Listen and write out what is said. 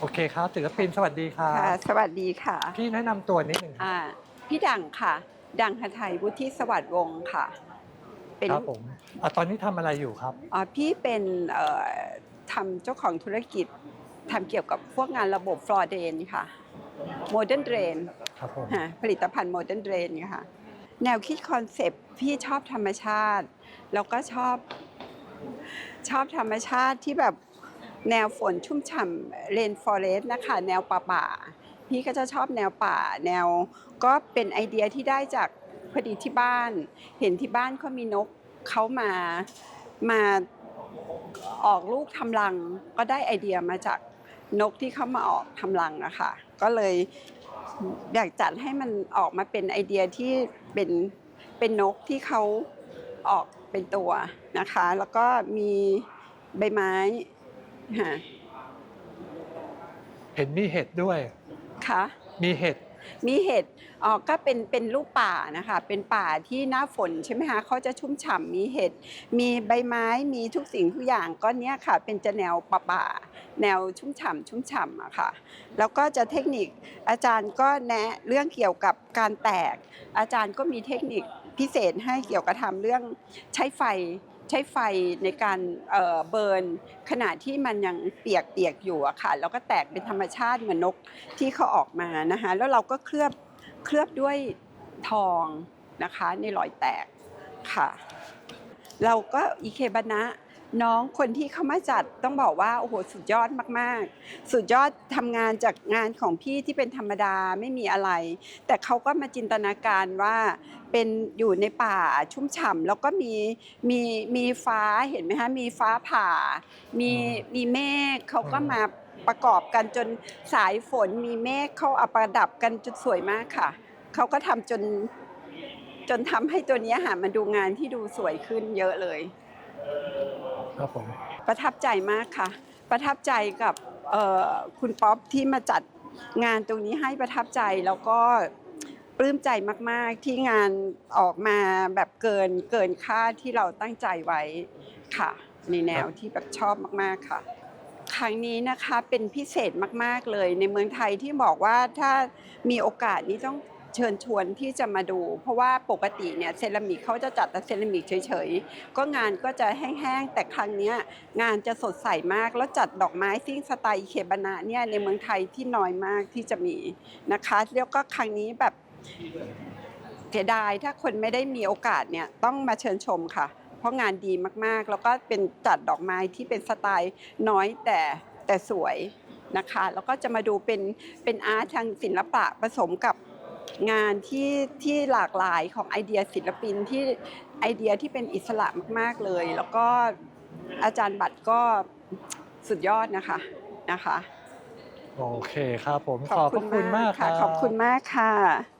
โอเคครับศิลปินสวัสดีครับค่ะ สวัสดีค่ะ พี่แนะนำตัวนิดหนึ่งครับ อ่าพี่ดังค่ะ ดังหทัยวุฒิสวัสดิ์วงศ์ค่ะ เป็นครับผมอะตอนนี้ทำอะไรอยู่ครับอ๋อพี่เป็นเอ่อทำเจ้าของธุรกิจทำเกี่ยวกับพวกงานระบบฟลอร์เดนค่ะโมเดิร์นเดรน ครับผมผลิตภัณฑ์โมเดิร์นเดรนค่ะ แนวคิดคอนเซปต์พี่ชอบธรรมชาติ แล้วก็ชอบ ชอบธรรมชาติที่แบบ แนวฝนชุ่มฉ่ำเรนฟอเรสต์นะคะ แนวป่าป่าพี่ก็จะชอบแนวป่าแนว ก็เป็นไอเดียที่ได้จากพอดีที่บ้าน เห็นที่บ้านเขามีนกเขามามาออกลูกทำรัง ก็ได้ไอเดียมาจากนกที่เขามาออกทำรังอะค่ะ ก็เลยอยากจัดให้มันออกมาเป็นไอเดียที่เป็นเป็นนกที่เขาออกเป็นตัวนะคะ แล้วก็มีใบไม้ ค่ะเห็นมีเห็ดด้วย ค่ะ มีเห็ด มีเห็ดอ๋อก็เป็นเป็นลูกป่านะคะ เป็นป่าที่หน้าฝนใช่ไหมคะเขาจะชุ่มฉ่ำมีเห็ด มีใบไม้ มีทุกสิ่งทุกอย่างก็เนี้ยค่ะ เป็นจะแนวป่าป่าๆแนวชุ่มฉ่ำชุ่มฉ่ำอะค่ะ แล้วก็จะเทคนิคอาจารย์ก็แนะเรื่องเกี่ยวกับการแตก อาจารย์ก็มีเทคนิคพิเศษให้เกี่ยวกับทำเรื่องใช้ไฟ ใช้ไฟในการเบิร์นขณะที่มันยังเปียกเปียกๆอยู่อะค่ะแล้วก็แตกเป็นธรรมชาติเหมือนนกที่เขาออกมานะคะแล้วเราก็เคลือบเคลือบด้วยทองนะคะในรอยแตกค่ะ เราก็อีเคบานะ น้องคนที่เขามาจัดต้องบอกว่าโอ้โหสุดยอดมากๆ สุดยอดทำงานจากงานของพี่ที่เป็นธรรมดาไม่มีอะไร แต่เขาก็มาจินตนาการว่าเป็นอยู่ในป่าชุ่มฉ่ำแล้วก็มีมีมีฟ้าเห็นไหมคะมีฟ้าผ่า มีมีเมฆเขาก็มาประกอบกันจนสายฝนมีเมฆเขาเอาประดับกันจนสวยมากค่ะเขาก็ทำจนจนทำให้ตัวเนี้ยค่ะมันดูงานที่ดูสวยขึ้นเยอะเลย ครับผมประทับใจมากค่ะ ประทับใจกับเอ่อคุณป๊อปที่มาจัดงานตรงนี้ให้ประทับใจแล้วก็ปลื้มใจมาก ๆ ที่งานออกมาแบบเกินเกินคาดที่เราตั้งใจไว้ค่ะ ในแนวที่แบบชอบมาก ๆ ค่ะ ครั้งนี้นะคะเป็นพิเศษมาก ๆ เลยในเมืองไทยที่บอกว่าถ้ามีโอกาสนี้ต้อง เชิญชวนที่จะมาดู เพราะว่าปกติเนี่ยเซรามิกเขาจะจัดแต่เซรามิกเฉยๆ ก็งานก็จะแห้งๆ แต่ครั้งนี้งานจะสดใสมาก แล้วจัดดอกไม้ซิ่งสไตล์อิเคบานะเนี่ยในเมืองไทยที่น้อยมากที่จะมีนะคะแล้วก็ครั้งนี้แบบเสียดายถ้าคนไม่ได้มีโอกาสเนี่ยต้องมาเชิญชมค่ะ เพราะงานดีมากๆ แล้วก็เป็นจัดดอกไม้ที่เป็นสไตล์น้อยแต่แต่สวยนะคะ แล้วก็จะมาดูเป็นเป็นอาร์ตทางศิลปะผสมกับ งานที่ที่หลากหลายของไอเดียศิลปินที่ไอเดียที่เป็นอิสระมาก ๆเลย แล้วก็อาจารย์บัตรก็สุดยอดนะคะนะคะ โอเคครับผมขอบพระคุณมากคค่ะรับขอบคุณมากค่ะ